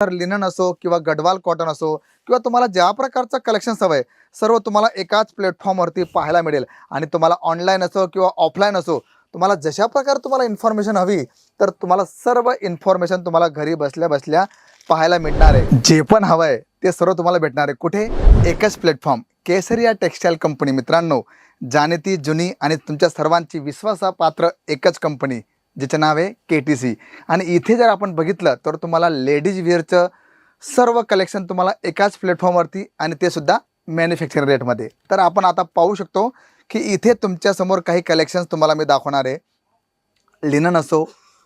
तर लिनन असो किंवा गडवाल कॉटन असो किंवा तुम्हाला ज्या प्रकारचं कलेक्शन्स हवं आहे सर्व तुम्हाला एकाच प्लॅटफॉर्मवरती पाहायला मिळेल. आणि तुम्हाला ऑनलाईन असो किंवा ऑफलाईन असो तुम्हाला जशा प्रकारे तुम्हाला इन्फॉर्मेशन हवी तर तुम्हाला सर्व इन्फॉर्मेशन तुम्हाला घरी बसल्या बसल्या पाहायला मिळणार आहे. जे पण हवं आहे ते सर्व तुम्हाला भेटणार आहे. कुठे? एकच प्लॅटफॉर्म केसरिया टेक्स्टाईल कंपनी मित्रांनो. जाणती जुनी आणि तुमच्या सर्वांची विश्वासापात्र एकच कंपनी ज्याचे नाव आहे के टी सी आणि इथे जर आपण बघितलं तर तुम्हाला लेडीज वेअरचं सर्व कलेक्शन तुम्हाला एकाच प्लॅटफॉर्मवरती आणि ते सुद्धा मॅन्युफॅक्चरिंग रेटमध्ये तर आपण आता पाहू शकतो की इथे तुमच्यासमोर काही कलेक्शन्स तुम्हाला मी दाखवणार आहे. लिनन असो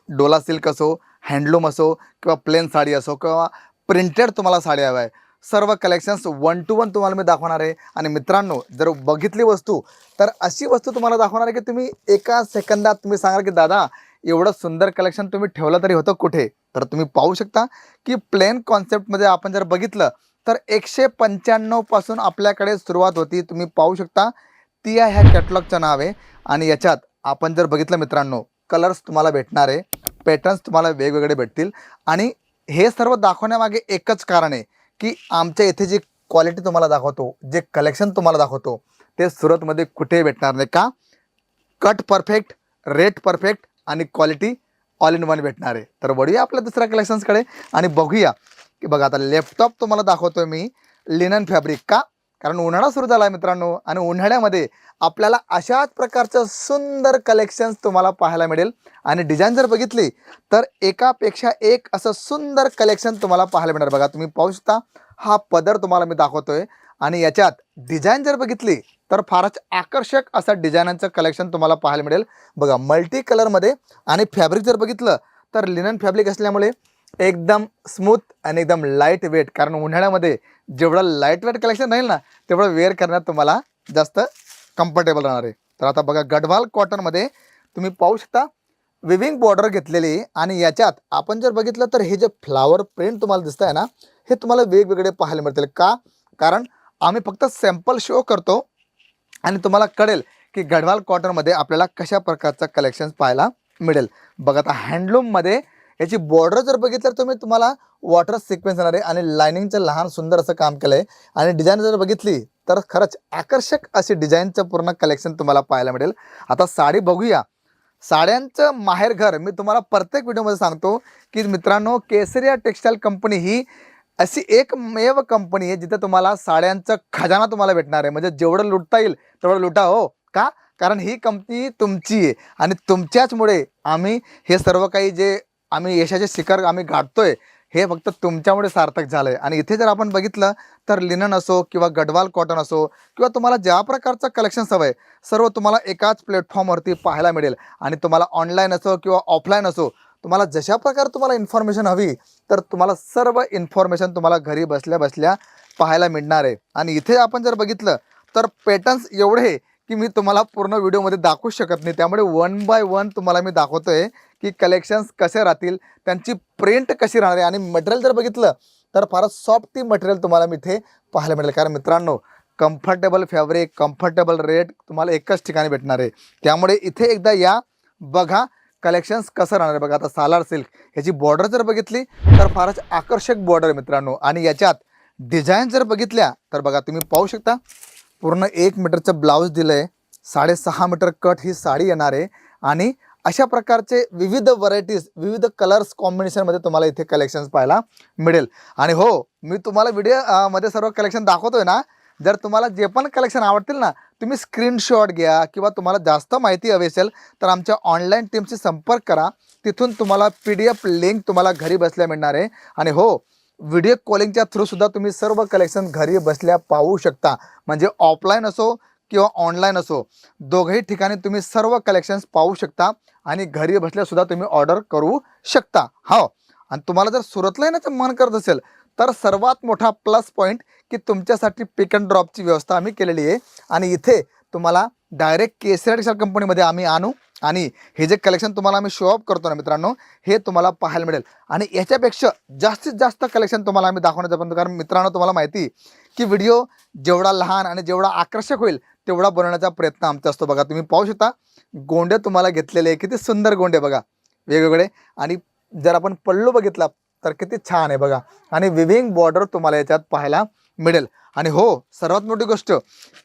डोला सिल्क असो हँडलूम असो किंवा प्लेन साडी असो किंवा प्रिंटेड तुम्हाला साडी हव्या आहे. सर्व कलेक्शन्स वन टू वन तुम्हाला मी दाखवणार आहे. आणि मित्रांनो जर बघितली वस्तू तर अशी वस्तू तुम्हाला दाखवणार आहे की तुम्ही एका सेकंदात तुम्ही सांगाल की दादा एवढं सुंदर कलेक्शन तुम्ही ठेवलं तरी होतं कुठे? तर तुम्ही पाहू शकता की प्लेन कॉन्सेप्टमध्ये आपण जर बघितलं तर एकशे पंच्याण्णवपासून आपल्याकडे सुरुवात होती. तुम्ही पाहू शकता ती आहे ह्या कॅटलॉगचं नाव आहे. आणि याच्यात आपण जर बघितलं मित्रांनो कलर्स तुम्हाला भेटणार आहे पॅटर्न्स तुम्हाला वेगवेगळे भेटतील. आणि हे सर्व दाखवण्यामागे एकच कारण आहे की आमच्या इथे जी क्वालिटी तुम्हाला दाखवतो जे कलेक्शन तुम्हाला दाखवतो ते सुरतमध्ये कुठेही भेटणार नाही का? कट परफेक्ट रेट परफेक्ट आणि क्वालिटी ऑल इन वन भेटणार आहे. तर वळूया आपल्या दुसऱ्या कलेक्शन्सकडे आणि बघूया. की बघा आता लॅपटॉप तुम्हाला दाखवतोय मी लिनन फॅब्रिक का? कारण उन्हाळा सुरू झाला आहे मित्रांनो आणि उन्हाळ्यामध्ये आपल्याला अशाच प्रकारचं सुंदर कलेक्शन्स तुम्हाला पाहायला मिळेल. आणि डिझाईन जर बघितली तर एकापेक्षा एक असं सुंदर कलेक्शन तुम्हाला पाहायला मिळणार. बघा तुम्ही पाहू शकता हा पदर तुम्हाला मी दाखवतोय. आणि याच्यात डिझाईन जर बघितली तर फारच आकर्षक असं डिझायनांचं कलेक्शन तुम्हाला पाहायला मिळेल. बघा मल्टी कलरमध्ये आणि फॅब्रिक जर बघितलं तर लिनन फॅब्रिक असल्यामुळे एकदम स्मूथ आणि एकदम लाइट वेट कारण उन्हाळ्यामध्ये जेवढं लाइट वेट कलेक्शन राहील ना तेवढं वेअर करण्यात तुम्हाला जास्त कम्फर्टेबल राहणार आहे. तर आता बघा गढवाल कॉटनमध्ये तुम्ही पाहू शकता विविंग बॉर्डर घेतलेली आणि याच्यात आपण जर बघितलं तर हे जे फ्लावर प्रिंट तुम्हाला दिसत आहे ना हे तुम्हाला वेगवेगळे पाहायला मिळतील. का? कारण आम्ही फक्त सॅम्पल शो करतो आणि तुम्हाला कळेल की गढवाल कॉटनमध्ये आपल्याला कशा प्रकारचं कलेक्शन पाहायला मिळेल. बघा आता हँडलूममध्ये याची बॉर्डर जर बघितलं तर तुम्ही तुम्हाला वॉटर सिक्वेन्स येणार आहे आणि लायनिंगचं लहान सुंदर असं काम केलं आहे आणि डिझाईन जर बघितली तर खरंच आकर्षक अशी डिझाईनचं पूर्ण कलेक्शन तुम्हाला पाहायला मिळेल. आता साडी बघूया. साड्यांचं माहेरघर मी तुम्हाला प्रत्येक व्हिडिओमध्ये सांगतो की मित्रांनो केसरिया टेक्स्टाईल कंपनी ही अशी एकमेव कंपनी आहे जिथे तुम्हाला साड्यांचं खजाना तुम्हाला भेटणार आहे. म्हणजे जेवढं लुटता येईल तेवढं लुटा हो. का? कारण ही कंपनी तुमची आहे. आणि तुमच्याचमुळे आम्ही हे सर्व काही जे आम्ही यशाचे शिखर आम्ही गाठतोय हे फक्त तुमच्यामुळे सार्थक झालं आहे आणि इथे जर आपण बघितलं तर लिनन असो किंवा गडवाल कॉटन असो किंवा तुम्हाला ज्या प्रकारचं कलेक्शन्स हवं आहे सर्व तुम्हाला एकाच प्लॅटफॉर्मवरती पाहायला मिळेल. आणि तुम्हाला ऑनलाईन असो किंवा ऑफलाईन असो तुम्हाला जशा प्रकारे तुम्हाला इन्फॉर्मेशन हवी तर तुम्हाला सर्व इन्फॉर्मेशन तुम्हाला घरी बसल्या बसल्या पाहायला मिळणार आहे. आणि इथे आपण जर बघितलं तर पॅटर्न्स एवढे की मी तुम्हाला पूर्ण व्हिडिओमध्ये दाखवू शकत नाही. त्यामुळे वन बाय वन तुम्हाला मी दाखवतो आहे की कलेक्शन्स कसे राहतील त्यांची प्रिंट कशी राहणार आहे. आणि मटेरियल जर बघितलं तर फारच सॉफ्ट ती मटेरियल तुम्हाला मी इथे पाहायला मिळेल. कारण मित्रांनो कम्फर्टेबल फॅब्रिक कम्फर्टेबल रेट तुम्हाला एकच ठिकाणी भेटणार आहे. त्यामुळे इथे एकदा या बघा. कलेक्शन्स कसं राहणार आहे? बघा आता सालार सिल्क ह्याची बॉर्डर जर बघितली तर फारच आकर्षक बॉर्डर मित्रांनो. आणि याच्यात डिझाईन जर बघितल्या तर बघा तुम्ही पाहू शकता पूर्ण एक मीटरचं ब्लाऊज दिलं आहे साडेसहा मीटर कट ही साडी येणार आहे. आणि अशा प्रकारचे विविध व्हरायटीज विविध कलर्स कॉम्बिनेशनमध्ये तुम्हाला इथे कलेक्शन्स पाहायला मिळेल. आणि हो मी तुम्हाला व्हिडिओमध्ये सर्व कलेक्शन दाखवतोय ना जर तुम्हाला जे पण कलेक्शन आवडतील ना तुम्ही स्क्रीनशॉट घ्या किंवा तुम्हाला जास्त माहिती हवी असेल तर आमच्या ऑनलाईन टीमशी संपर्क करा. तिथून तुम्हाला पी डी एफ लिंक तुम्हाला घरी बसल्या मिळणार आहे. आणि हो व्हिडिओ कॉलिंगच्या थ्रूसुद्धा तुम्ही सर्व कलेक्शन घरी बसल्या पाहू शकता. म्हणजे ऑफलाईन असो किंवा ऑनलाईन असो दोघंही ठिकाणी तुम्ही सर्व कलेक्शन्स पाहू शकता आणि घरी बसल्यासुद्धा तुम्ही ऑर्डर करू शकता. हो. आणि तुम्हाला जर सुरतला येण्याचं मन करत असेल तर सर्वात मोठा प्लस पॉईंट की तुमच्यासाठी पिक अँड ड्रॉपची व्यवस्था आम्ही केलेली आहे. आणि इथे तुम्हाला डायरेक्ट केसर कंपनीमध्ये आम्ही आणू. आणि हे जे कलेक्शन तुम्हाला आम्ही शो ऑफ करतो ना मित्रांनो हे तुम्हाला पाहायला मिळेल. आणि याच्यापेक्षा जास्तीत जास्त कलेक्शन तुम्हाला आम्ही दाखवण्याचा प्रयत्न कारण मित्रांनो तुम्हाला माहिती की व्हिडिओ जेवढा लहान आणि जेवढा आकर्षक होईल तेवढा बनवण्याचा प्रयत्न आमचा असतो. बघा तुम्ही पाहू शकता गोंडे तुम्हाला घेतलेले आहे. किती सुंदर गोंडे बघा वेगवेगळे. आणि जर आपण पल्लू बघितला तर किती छान आहे बघा. आणि विविंग बॉर्डर तुम्हाला याच्यात पाहायला मिळेल. आणि हो सर्वात मोठी गोष्ट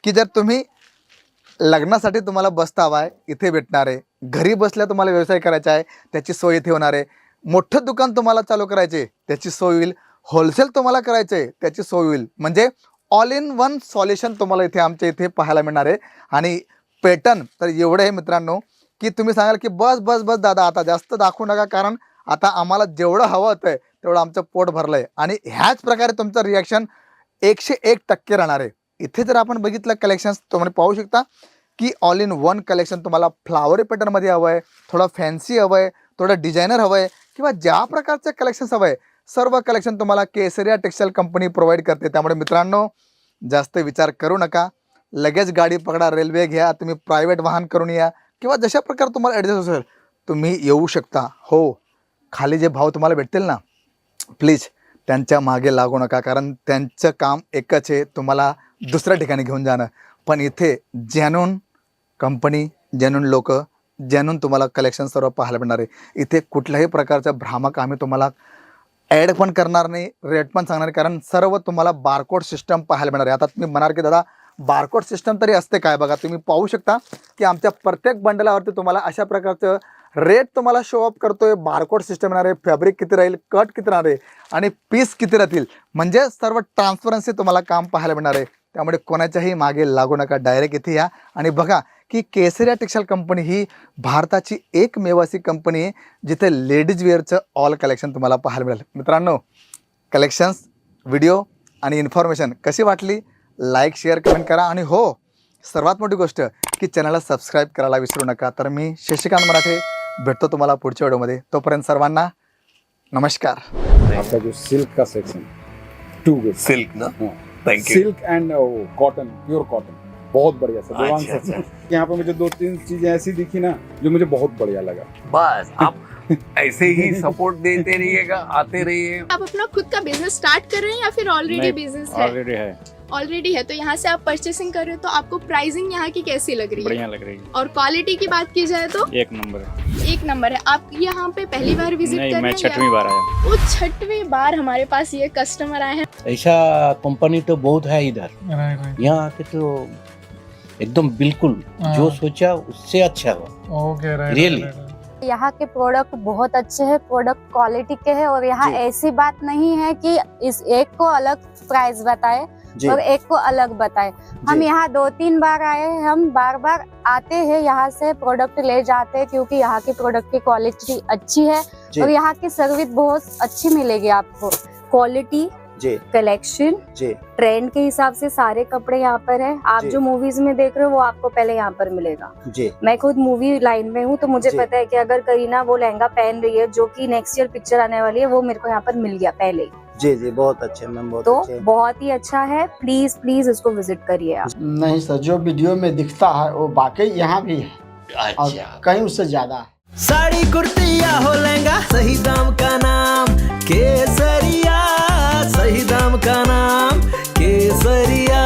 की जर तुम्ही लग्नासाठी तुम्हाला बसता हवा आहे इथे भेटणार आहे. घरी बसल्या तुम्हाला व्यवसाय करायचा आहे त्याची सोय इथे होणार आहे. मोठं दुकान तुम्हाला चालू करायचे त्याची सोय होईल. होलसेल तुम्हाला करायचं आहे त्याची सोय होईल. म्हणजे ऑल इन वन सॉल्युशन तुम्हाला इथे आमच्या इथे पाहायला मिळणार आहे. आणि पॅटर्न तर एवढं आहे मित्रांनो की तुम्ही सांगाल की बस बस बस दादा आता जास्त दाखवू नका कारण आता आम्हाला जेवढं हवं होतं तेवढं आमचं पोट भरलं आहे आणि ह्याच प्रकारे तुमचं रिॲक्शन एकशे एक टक्के राहणार आहे. इथे जर आपण बघितलं कलेक्शन्स तुम्हाला म्हणजे पाहू शकता की ऑल इन वन कलेक्शन तुम्हाला फ्लावरी पॅटर्नमध्ये हवं आहे थोडं फॅन्सी हवं आहे थोडं डिझायनर हवं आहे किंवा ज्या प्रकारचे कलेक्शन्स हवं आहे सर्व कलेक्शन तुम्हाला केसरिया टेक्स्टाईल कंपनी प्रोव्हाइड करते. त्यामुळे मित्रांनो जास्त विचार करू नका. लगेच गाडी पकडा रेल्वे घ्या तुम्ही प्रायव्हेट वाहन करून या किंवा जशा प्रकारे तुम्हाला ॲडजस्ट असेल तुम्ही येऊ शकता. हो. खाली जे भाव तुम्हाला भेटतील ना प्लीज त्यांच्या मागे लागू नका. कारण त्यांचं काम एकच आहे तुम्हाला दुसऱ्या ठिकाणी घेऊन जाणं. पण इथे जॅन्यून कंपनी जॅन्यून लोक जॅन्यून तुम्हाला कलेक्शन सर्व पाहायला मिळणार आहे. इथे कुठल्याही प्रकारचा भ्रामक आम्ही तुम्हाला ॲड पण करणार नाही रेट पण सांगणार कारण सर्व तुम्हाला बारकोड सिस्टम पाहायला मिळणार आहे. आता तुम्ही म्हणाल की दादा बारकोड सिस्टम तरी असते काय? बघा तुम्ही पाहू शकता की आमच्या प्रत्येक बंडलावरती तुम्हाला अशा प्रकारचं रेट तुम्हाला शो अप करतोय बारकोड सिस्टम येणार आहे फॅब्रिक किती राहील कट किती राहणार आहे आणि पीस किती राहतील? म्हणजे सर्व ट्रान्सपरन्सी तुम्हाला काम पाहायला मिळणार आहे. त्यामुळे कोणाच्याही मागे लागू नका डायरेक्ट इथे या. आणि बघा की केसरिया टेक्स्टाईल कंपनी ही भारताची एकमेव अशी कंपनी आहे जिथे लेडीज वेअरचं ऑल कलेक्शन तुम्हाला पाहायला मिळेल. मित्रांनो कलेक्शन्स व्हिडिओ आणि इन्फॉर्मेशन कशी वाटली? लाईक शेअर कमेंट करा. आणि हो सर्वात मोठी गोष्ट की चॅनलला सबस्क्राईब करायला विसरू नका. तर मी शशिकांत मराठे भेटतो तुम्हाला पुढच्या व्हिडिओमध्ये. तोपर्यंत सर्वांना नमस्कार. आपका जो सिल्क का सेक्शन टू गुड सिल्क ना? Thank you silk and cotton pure cotton बहुत बढ़िया सर अच्छा, सर यहाँ पे मुझे दो तीन चीज़ें ऐसी दिखी ना जो मुझे बहुत बढ़िया लगा। बस आप ऐसे ही सपोर्ट देते रहिएगा आते रहिए। आप अपना खुद का बिज़नेस स्टार्ट कर रहे हैं या फिर ऑलरेडी बिज़नेस है? ऑलरेडी है। ऑलरेडी है तो यहाँ से आप परचेसिंग कर रहे हो तो आपको प्राइसिंग यहाँ की कैसी लग रही है? बढ़िया लग रही है। और क्वालिटी की बात की जाए तो? एक नंबर है। एक नंबर है। आप यहाँ पे पहली बार विज़िट नहीं कर मैं रहे हैं छठवीं बार आया वो छठवीं बार हमारे पास ये कस्टमर आए हैं? ऐसा कंपनी तो बहुत है इधर। यहाँ आके तो एकदम बिल्कुल जो सोचा उससे अच्छा हुआ। रियली यहाँ के प्रोडक्ट बहुत अच्छे हैं प्रोडक्ट क्वालिटी के हैं और यहाँ ऐसी बात नहीं है कि इस एक को अलग प्राइस बताए। और एक को अलग बताए। हम यहाँ दो तीन बार आए हैं हम बार बार आते हैं यहाँ से प्रोडक्ट ले जाते हैं क्योंकि यहाँ की प्रोडक्ट की क्वालिटी अच्छी है और यहाँ की सर्विस बहुत अच्छी मिलेगी आपको। क्वालिटी कलेक्शन ट्रेंड के हिसाब से सारे कपड़े यहाँ पर है। आप जो। मूवीज़ में देख रहे हो वो आपको पहले यहाँ पर मिलेगा। जी। मैं खुद मूवी लाइन में हूँ तो मुझे पता है कि अगर करीना वो लहंगा पहन रही है जो कि नेक्स्ट ईयर पिक्चर आने वाली है वो मेरे को यहाँ पर मिल गया पहले ही। जी जी बहुत अच्छे मैम बहुत तो अच्छे। बहुत ही अच्छा है प्लीज़ प्लीज़ इसको विज़िट करिए आप नहीं सर जो वीडियो में दिखता है वो बाकी यहाँ भी है अच्छा। कहीं उससे ज़्यादा साड़ी कुर्ती या हो लेंगा सही दाम का नाम केसरिया सही दाम का नाम केसरिया